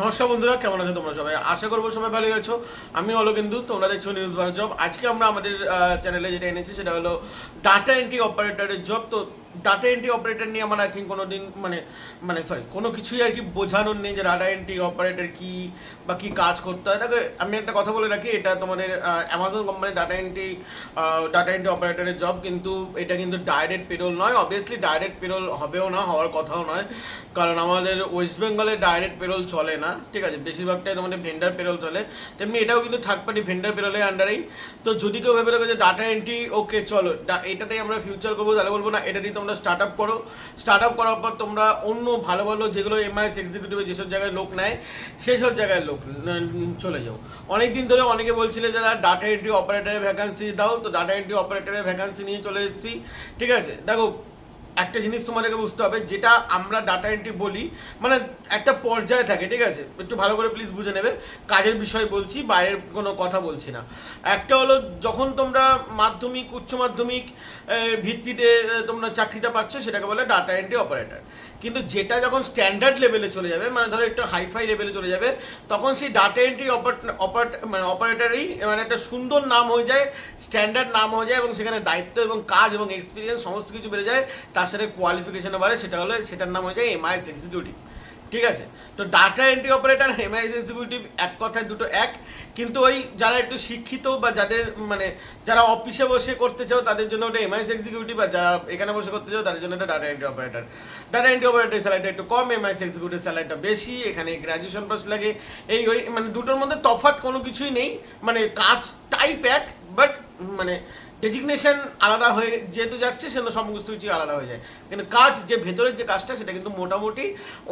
নমস্কার বন্ধুরা, কেমন আছো তোমরা সবাই? আশা করব সবাই ভালো আছো। আমি হলো কিন্তু তোমরা দেখছ নিউজ ভারত জব আজকে আমরা আমাদের চ্যানেলে যেটা এনেছি, সেটা হলো ডাটা এন্ট্রি অপারেটরের জব তো ডাটা এন্ট্রি অপারেটর নিয়ে আমার আই থিঙ্ক কোনো দিন মানে মানে সরি কোনো কিছুই আর কি বোঝানোর নেই যে ডাটা এন্ট্রি অপারেটর কি বা কি কাজ করতে হয়। দেখো, আমি একটা কথা বলে রাখি, এটা তোমাদের অ্যামাজন কোম্পানির ডাটা এন্ট্রি ডাটা এন্ট্রি অপারেটরের জব কিন্তু, এটা কিন্তু ডাইরেক্ট পেরোল নয়। অবভিয়াসলি ডাইরেক্ট পেরোল হবেও না, হওয়ার কথাও নয়। কারণ আমাদের ওয়েস্ট বেঙ্গলে ডাইরেক্ট পেরোল চলে না, ঠিক আছে? বেশিরভাগটাই তোমাদের ভেন্ডার পেরোল চলে। তেমনি এটাও কিন্তু থার্ড পার্টি ভেন্ডার পেরোলের আন্ডারেই তো যদি কেউ ভেবে রাখো যে ডাটা এন্ট্রি ওকে চলো এটাতেই আমরা ফিউচার করব, তাহলে বলব না, এটা দিয়ে তোমরা স্টার্ট আপ করো। স্টার্ট আপ করার পর তোমরা অন্য ভালো ভালো যেগুলো এমআইএস এক্সিকিউটিভে যেসব জায়গায় লোক নেয় সেই সব জায়গায় লোক চলে যাও। অনেক দিন ধরে অনেকে বলছিলে যারা ডাটা এন্ট্রি অপারেটারের ভ্যাকান্সি দাও। তো ডাটা এন্ট্রি অপারেটারের ভ্যাকান্সি নিয়ে চলে এসেছি। ঠিক আছে? দেখো একটা জিনিস তোমাদেরকে বুঝতে হবে, যেটা আমরা ডাটা এন্ট্রি বলি মানে একটা পর্যায়ে থাকে, ঠিক আছে? একটু ভালো করে প্লিজ বুঝে নেবে। কাজের বিষয় বলছি, বাইরের কোনো কথা বলছি না। একটা হলো, যখন তোমরা মাধ্যমিক, উচ্চ মাধ্যমিক ভিত্তিতে তোমরা চাকরিটা পাচ্ছ, সেটাকে বলে ডাটা এন্ট্রি অপারেটর কিন্তু যেটা যখন স্ট্যান্ডার্ড লেভেলে চলে যাবে মানে ধরো একটু হাইফাই লেভেলে চলে যাবে, তখন সেই ডাটা এন্ট্রি মানে অপারেটারই মানে একটা সুন্দর নাম হয়ে যায় স্ট্যান্ডার্ড নাম হয়ে যায় এবং সেখানে দায়িত্ব এবং কাজ এবং এক্সপিরিয়েন্স সমস্ত কিছু বেড়ে যায়। তার সাথে কোয়ালিফিকেশনও বাড়ে, সেটা হলে, সেটার নাম হয়ে যায় এমআইএস এক্সিকিউটিভ ঠিক আছে? তো data entry operator MIS executive এক কথায় দুটো এক। কিন্তু ওই যারা একটু শিক্ষিত বা যাদের মানে যারা অফিসে বসে করতে চাও, তাদের জন্য ওটা এমআইএস এক্সিকিউটিভ আর যারা এখানে বসে করতে চাও, তাদের জন্য এটা data entry operator data entry operator স্যালারিটা একটু কম এমআইএস এক্সিকিউটিভ স্যালারিটা বেশি, এখানে গ্র্যাজুয়েশন পাস লাগে। এই ওই মানে দুটোর মধ্যে তফাৎ কোনো কিছুই নেই। মানে কাজ টাইপ এক বাট মানে ডেজিগনেশন আলাদা হয়ে যেহেতু যাচ্ছে সেটা সমস্ত কিছু আলাদা হয়ে যায়। কিন্তু কাজ যে ভেতরের যে কাজটা, সেটা কিন্তু মোটামুটি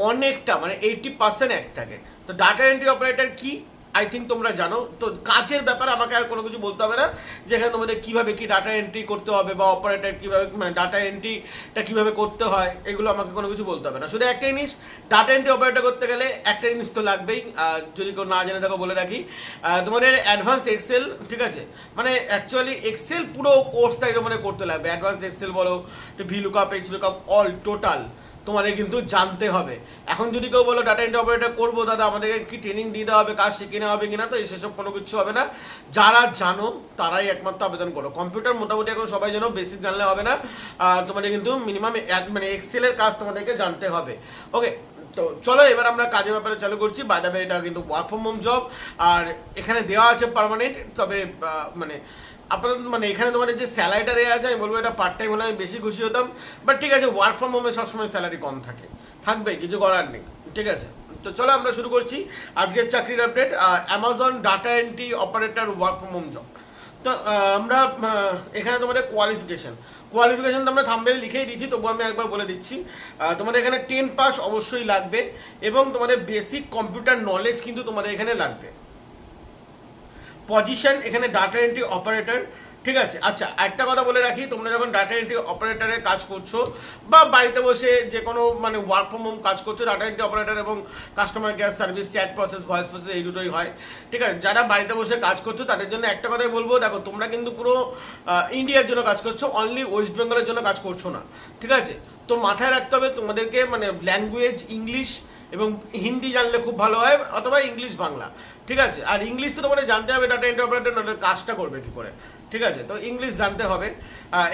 অনেকটা মানে এইটটি পার্সেন্ট এক থাকে। তো ডাটা এন্ট্রি অপারেটার কি? আই থিঙ্ক তোমরা জানো। তো কাজের ব্যাপারে আমাকে আর কোনো কিছু বলতে হবে না। যেখানে তোমাদের কীভাবে কি ডাটা এন্ট্রি করতে হবে বা অপারেটর কীভাবে মানে ডাটা এন্ট্রিটা কীভাবে করতে হয়, এগুলো আমাকে কোনো কিছু বলতে হবে না। শুধু একটা জিনিস ডাটা এন্ট্রি অপারেটর করতে গেলে একটা জিনিস তো লাগবেই। যদি কেউ না জেনে থাকো বলে রাখি। তোমাদের অ্যাডভান্স এক্সেল ঠিক আছে? মানে অ্যাকচুয়ালি এক্সেল পুরো কোর্সটা এরকম মানে করতে লাগবে। অ্যাডভান্স এক্সেল বলো V lookup H lookup all total তোমাদের কিন্তু জানতে হবে। এখন যদি কেউ বলো ডাটা এন্ট্রি অপারেটর করব, দাদা, আমাদেরকে কি ট্রেনিং দিতে হবে? কাজ শিখে নেওয়া হবে কিনা? তো সেসব কোনো কিছু হবে না। যারা জানো, তারাই একমাত্র আবেদন করো। কম্পিউটার মোটামুটি এখন সবাই জানো বেসিক জানলে হবে না। আর তোমাদের কিন্তু মিনিমাম এক মানে এক্সেলের কাজ তোমাদেরকে জানতে হবে। ওকে তো চলো, এবার আমরা কাজের ব্যাপারে চালু করছি। বাজাবে এটা কিন্তু ওয়ার্ক ফ্রম হোম জব আর এখানে দেওয়া আছে পার্মানেন্ট তবে মানে আপাতত মানে এখানে তোমাদের যে স্যালারিটা দেওয়া আছে, আমি বলব এটা পার্ট টাইম হলে আমি বেশি খুশি হতাম। বাট ঠিক আছে ওয়ার্ক ফ্রম হোমে সবসময় স্যালারি কম থাকে। থাকবে, কিছু করার নেই। ঠিক আছে? তো চলো আমরা শুরু করছি আজকের চাকরির update Amazon data entry operator work from home job তো আমরা এখানে তোমাদের কোয়ালিফিকেশন কোয়ালিফিকেশান তো আমরা থাম্বেল লিখেই দিচ্ছি তবু আমি একবার বলে দিচ্ছি। তোমাদের এখানে টেন পাস অবশ্যই লাগবে এবং তোমাদের বেসিক কম্পিউটার নলেজ কিন্তু তোমাদের এখানে লাগবে। পজিশন এখানে ডাটা এন্ট্রি অপারেটর ঠিক আছে? আচ্ছা একটা কথা বলে রাখি, তোমরা যখন ডাটা এন্ট্রি অপারেটরে কাজ করছ, বা বাড়িতে বসে যে কোনো মানে ওয়ার্ক ফ্রম হোম কাজ করছ ডাটা এন্ট্রি অপারেটর এবং customer care service chat process voice process এই দুটোই হয়, ঠিক আছে? যারা বাড়িতে বসে কাজ করছ, তাদের জন্য একটা কথাই বলব, দেখো, তোমরা কিন্তু পুরো ইন্ডিয়ার জন্য কাজ করছ অনলি ওয়েস্ট বেঙ্গলের জন্য কাজ করছ না, ঠিক আছে? তো মাথায় রাখতে হবে, তোমাদেরকে মানে ল্যাঙ্গুয়েজ ইংলিশ এবং হিন্দি জানলে খুব ভালো হয়, অথবা ইংলিশ বাংলা। ঠিক আছে? আর ইংলিশ তো তোমাদের জানতে হবে ডাটা এন্ট্রি কাজটা করবে কি করে? ঠিক আছে? তো ইংলিশ জানতে হবে।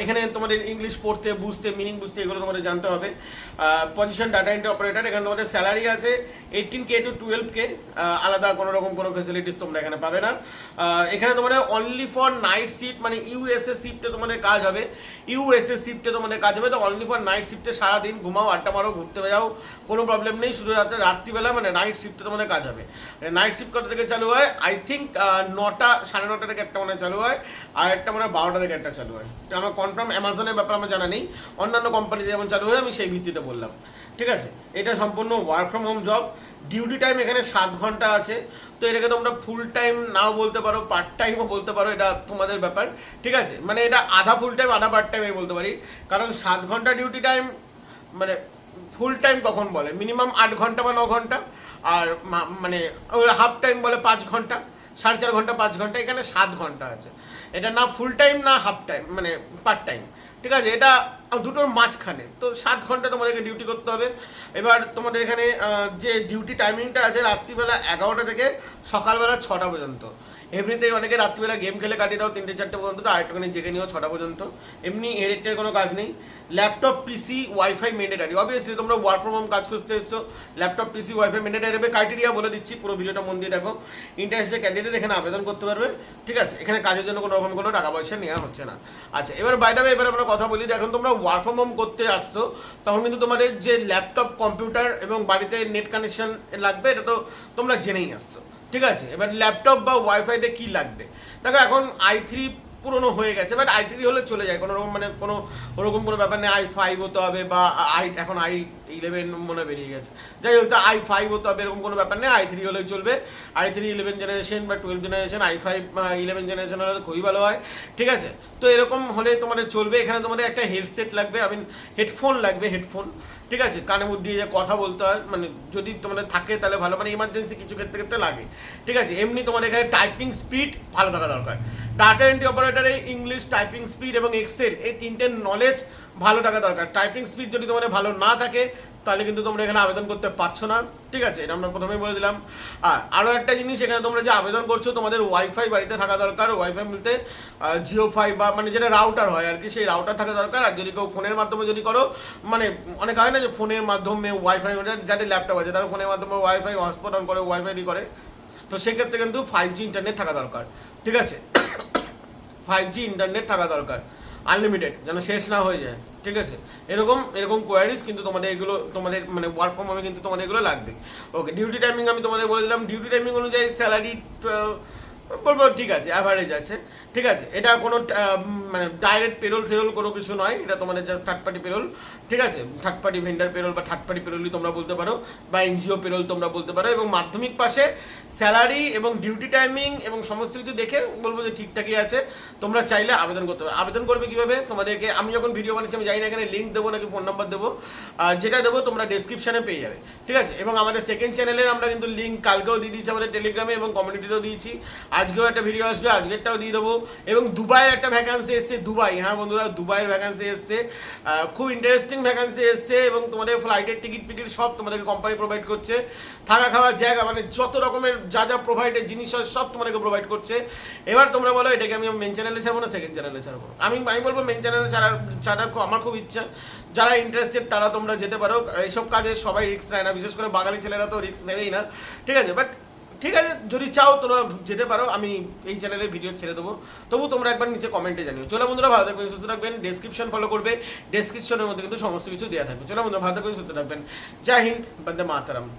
এখানে তোমাদের ইংলিশ পড়তে, বুঝতে মিনিং বুঝতে এগুলো তোমাদের জানতে হবে। পজিশন ডাটা এন্ট্রি অপারেটর এখানে তোমাদের স্যালারি আছে eighteen K to twelve K আলাদা কোনো রকম কোনো ফেসিলিটিস তোমরা এখানে পাবে না। এখানে তোমাদের অনলি ফর নাইট শিফট মানে ইউএসএ শিফটে তোমাদের কাজ হবে। ইউএসএ শিফটে তোমাদের কাজ হবে, তো অনলি ফর নাইট শিফটে সারাদিন ঘুমাও, আড্ডা মারো, ঘুরতে যাও কোনো প্রবলেম নেই, শুধু রাতে, রাত্রিবেলা মানে নাইট শিফটে তোমাদের কাজ হবে। নাইট শিফট কত থেকে চালু হয়? আই থিঙ্ক নটা, সাড়ে নটা থেকে একটা মানে চালু হয়, আর একটা মানে বারোটা থেকে একটা চালু হয়। আমার কনফার্ম অ্যামাজনের ব্যাপারে আমার জানা নেই। অন্যান্য কোম্পানি যেমন চালু হয়ে আমি সেই ভিত্তিতে বললাম। ঠিক আছে? এটা সম্পূর্ণ work from home job duty time এখানে সাত ঘণ্টা আছে। তো এটাকে তোমরা ফুল টাইম নাও বলতে পারো পার্ট টাইমও বলতে পারো, এটা তোমাদের ব্যাপার। ঠিক আছে? মানে এটা আধা ফুল টাইম আধা পার্ট টাইম আমি বলতে পারি। কারণ সাত ঘণ্টা ডিউটি টাইম মানে ফুল টাইম কখন বলে? মিনিমাম আট ঘণ্টা বা ন ঘণ্টা। আর মানে হাফ টাইম বলে পাঁচ ঘণ্টা। সাড়ে চার ঘণ্টা, পাঁচ ঘণ্টা, এখানে সাত ঘণ্টা আছে। এটা না ফুল টাইম না হাফ টাইম মানে পার্ট টাইম ঠিক আছে? এটা দুটোর মাঝখানে। তো সাত ঘণ্টা তোমাদেরকে ডিউটি করতে হবে। এবার তোমাদের এখানে যে ডিউটি টাইমিংটা আছে রাত্রিবেলা এগারোটা থেকে সকালবেলা ছটা পর্যন্ত। এমনিতে অনেকে রাত্রিবেলা গেম খেলে কাটিয়ে দাও, তিনটে, চারটে পর্যন্ত, তো আরেকটুখানি জেগে নিও ছটা পর্যন্ত। এমনি এডিটের কোনো কাজ নেই। Laptop PC wifi mandatory obviously তোমরা ওয়ার্ক ফ্রম হোম কাজ করতে এসছো ল্যাপটপ পিসি ওয়াইফাই মেন্ডেটারি হবে ক্রাইটেরিয়া বলে দিচ্ছি, পুরো ভিডিওটা মন দিয়ে দেখো। ইন্টারেস্টেড ক্যান্ডিডেট এখানে আবেদন করতে পারবে। ঠিক আছে? এখানে কাজের জন্য কোনো রকম কোনো টাকা পয়সা নেওয়া হচ্ছে না। আচ্ছা এবার বাইরে এবার আমরা কথা বলি। এখন তোমরা ওয়ার্ক ফ্রম হোম করতে আসছো, তখন কিন্তু তোমাদের যে ল্যাপটপ কম্পিউটার এবং বাড়িতে নেট কানেকশন লাগবে, এটা তো তোমরা জেনেই আসছো। ঠিক আছে? এবার ল্যাপটপ বা ওয়াইফাইতে কি লাগবে? দেখো, এখন আই থ্রি পুরনো হয়ে গেছে বাট আই থ্রি হলে চলে যায়। কোনো রকম মানে কোনো, ওরকম কোনো ব্যাপার নেই আই ফাইভ হতে হবে বা আই এখন আই ইলেভেন মনে বেরিয়ে গেছে। যাই হোক আই ফাইভ হতে হবে, এরকম কোনো ব্যাপার নেই আই থ্রি হলেই চলবে। আই থ্রি ইলেভেন জেনারেশন বা twelve generation I five eleven generation হলে খুবই ভালো হয়। ঠিক আছে? তো এরকম হলে তোমাদের চলবে। এখানে তোমাদের একটা হেডসেট লাগবে আই মিন হেডফোন লাগবে হেডফোন ঠিক আছে, কানে মুখ দিয়ে যে কথা বলতে হয় মানে যদি তোমাদের থাকে তাহলে ভালো মানে ইমার্জেন্সি কিছু ক্ষেত্রে ক্ষেত্রে লাগে। ঠিক আছে, এমনি তোমাদের এখানে টাইপিং স্পিড ভালো থাকা দরকার। ডাটা এন্ট্রি অপারেটারে ইংলিশ টাইপিং স্পিড এবং এক্সেল এই তিনটে নলেজ ভালো থাকা দরকার। টাইপিং স্পিড যদি তোমাদের ভালো না থাকে তাহলে কিন্তু তোমরা এখানে আবেদন করতে পারছ না। ঠিক আছে, এটা আমরা প্রথমেই বলে দিলাম। আর আরও একটা জিনিস, এখানে তোমরা যে আবেদন করছ, তোমাদের ওয়াইফাই বাড়িতে থাকা দরকার। ওয়াইফাই বলতে জিও ফাইভ বা মানে যেটা রাউটার হয় আর কি, সেই রাউটার থাকা দরকার। আর যদি কেউ ফোনের মাধ্যমে যদি করো মানে অনেক হয় না যে ফোনের মাধ্যমে ওয়াইফাই যাদের ল্যাপটপ আছে, তারা ফোনের মাধ্যমে ওয়াইফাই হটস্পট অন করে ওয়াইফাই দিয়ে করে। তো সেক্ষেত্রে কিন্তু ফাইভ জি ইন্টারনেট থাকা দরকার। ঠিক আছে? ফাইভ জি ইন্টারনেট থাকা দরকার। আনলিমিটেড যেন শেষ না হয়ে যায়, ঠিক আছে? এরকম এরকম কোয়ারিজ কিন্তু তোমাদের এগুলো, তোমাদের মানে ওয়ার্ক ফ্রম হোমে কিন্তু তোমাদের এগুলো লাগবে। ওকে ডিউটি টাইমিং আমি তোমাদের বলে দিলাম ডিউটি টাইমিং অনুযায়ী স্যালারি বলব ঠিক আছে অ্যাভারেজ আছে, ঠিক আছে? এটা কোনো মানে ডাইরেক্ট পেরোল ফেরোল কোনো কিছু নয়, এটা তোমাদের জাস্ট থার্ড পার্টি পেরোল ঠিক আছে? থার্ড পার্টি ভেন্ডার পেরোল বা থার্ড পার্টি পেরোলই তোমরা বলতে পারো, বা এনজিও পেরোল তোমরা বলতে পারো, এবং মাধ্যমিক পাশে স্যালারি এবং ডিউটি টাইমিং এবং সমস্ত কিছু দেখে বলব যে ঠিকঠাকই আছে। তোমরা চাইলে আবেদন করতে পারো। আবেদন করবে কীভাবে? তোমাদেরকে আমি যখন ভিডিও বানাচ্ছি আমি জানি না এখানে লিঙ্ক দেবো নাকি ফোন নাম্বার দেবো। যেটা দেবো তোমরা ডেসক্রিপশনে পেয়ে যাবে। ঠিক আছে? এবং আমাদের সেকেন্ড চ্যানেলের আমরা কিন্তু লিঙ্ক কালকেও দিয়ে দিয়েছি আমাদের টেলিগ্রামে এবং কমিউনিটিতেও দিয়েছি। আজকেও একটা ভিডিও আসবে, আজকেরটাও দিয়ে দেবো। এবং দুবাইয়ের একটা ভ্যাকান্সি এসছে, দুবাই। হ্যাঁ বন্ধুরা, দুবাইয়ের ভ্যাকান্সি এসছে। খুব ইন্টারেস্টিং ভ্যাকান্সি এসছে এবং তোমাদের ফ্লাইটের টিকিট ফিকিট সব তোমাদেরকে কোম্পানি প্রোভাইড করছে। থাকা খাওয়ার জায়গা মানে যত রকমের যা যা প্রোভাইডের জিনিস হয় সব তোমাদেরকে প্রোভাইড করছে। এবার তোমরা বলো, এটাকে আমি মেন চ্যানেলে ছাড়বো না সেকেন্ড চ্যানেলে ছাড়বো? আমি আমি বলব মেন চ্যানেলে ছাড়ার খুব- আমার খুব ইচ্ছা। যারা ইন্টারেস্টেড তারা তোমরা যেতে পারো। এইসব কাজে সবাই রিস্ক নেয় না, বিশেষ করে বাঙালি ছেলেরা তো রিস্ক নেবেই না। ঠিক আছে বাট ঠিক আছে, যদি চাও তোমরা যেতে পারো, আমি এই চ্যানেলে ভিডিও ছেড়ে দেবো। তবু তোমরা একবার নিচে কমেন্টে জানিও। চলো বন্ধুরা, ভালো থাকবেন, সুস্থ থাকবেন। ডেসক্রিপশন ফলো করবে। ডেসক্রিপশনের মধ্যে কিন্তু সমস্ত কিছু দেওয়া থাকবে। চলো বন্ধুরা, ভালো থাকবেন, সুস্থ থাকবেন। জয় হিন্দ, বন্দে মাতারাম।